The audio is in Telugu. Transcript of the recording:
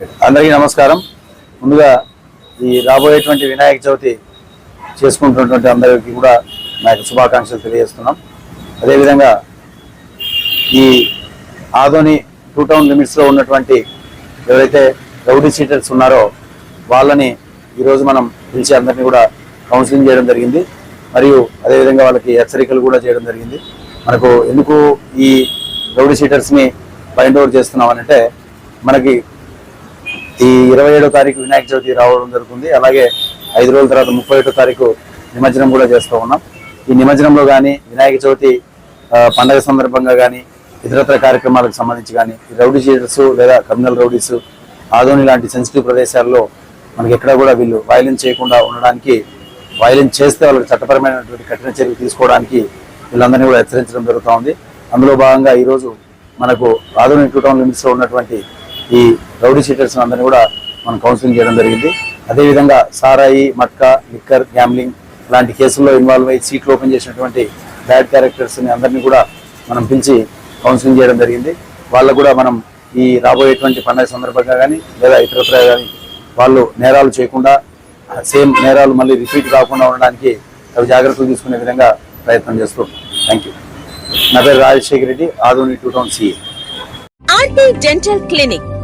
అందరికీ నమస్కారం. ముందుగా ఈ రాబోయేటువంటి వినాయక చవితి చేసుకుంటున్నటువంటి అందరికీ కూడా నా యొక్క శుభాకాంక్షలు తెలియజేస్తున్నాం. అదేవిధంగా ఈ ఆదోని టూ టౌన్ లిమిట్స్లో ఉన్నటువంటి ఎవరైతే రౌడీ సీటర్స్ ఉన్నారో వాళ్ళని ఈరోజు మనం పిలిచి అందరినీ కూడా కౌన్సిలింగ్ చేయడం జరిగింది. మరియు అదేవిధంగా వాళ్ళకి హెచ్చరికలు కూడా చేయడం జరిగింది. మనకు ఎందుకు ఈ రౌడీ సీటర్స్ని బైండ్ అవుట్ చేస్తున్నామనంటే మనకి ఈ ఇరవై ఏడో తారీఖు వినాయక చవితి రావడం జరుగుతుంది. అలాగే ఐదు రోజుల తర్వాత ముప్పై ఒకటో తారీఖు నిమజ్జనం కూడా చేస్తూ ఉన్నాం. ఈ నిమజ్జనంలో కానీ వినాయక చవితి పండగ సందర్భంగా కానీ ఇతరత్ర కార్యక్రమాలకు సంబంధించి కానీ రౌడీ షీటర్స్ లేదా క్రిమినల్ రౌడీస్ ఆదోని లాంటి సెన్సిటివ్ ప్రదేశాల్లో మనకి ఎక్కడ కూడా వీళ్ళు వైలెన్స్ చేయకుండా ఉండడానికి వైలెన్స్ చేస్తే వాళ్ళకి చట్టపరమైనటువంటి కఠిన చర్యలు తీసుకోవడానికి వీళ్ళందరినీ కూడా హెచ్చరించడం జరుగుతూ ఉంది. అందులో భాగంగా ఈరోజు మనకు ఆదోని టూ టౌన్ లిమిట్స్లో ఉన్నటువంటి ఈ రౌడీ షీటర్స్ అందరినీ కూడా మనం కౌన్సిలింగ్ చేయడం జరిగింది. అదేవిధంగా సారాయి మట్కా లిక్కర్ గ్యామ్లింగ్ లాంటి కేసుల్లో ఇన్వాల్వ్ అయ్యి సీట్లు ఓపెన్ చేసినటువంటి బ్యాడ్ క్యారెక్టర్స్ని అందరినీ కూడా మనం పిలిచి కౌన్సిలింగ్ చేయడం జరిగింది. వాళ్ళకు కూడా మనం ఈ రాబోయేటువంటి పండగ సందర్భంగా కానీ లేదా ఇతరత్ర కానీ వాళ్ళు నేరాలు చేయకుండా సేమ్ నేరాలు మళ్ళీ రిపీట్ కాకుండా ఉండడానికి అవి జాగ్రత్తలు తీసుకునే విధంగా ప్రయత్నం చేస్తూ థ్యాంక్ యూ. నా పేరు Rajasekhara Reddy Adoni two town CA. RT dental clinic.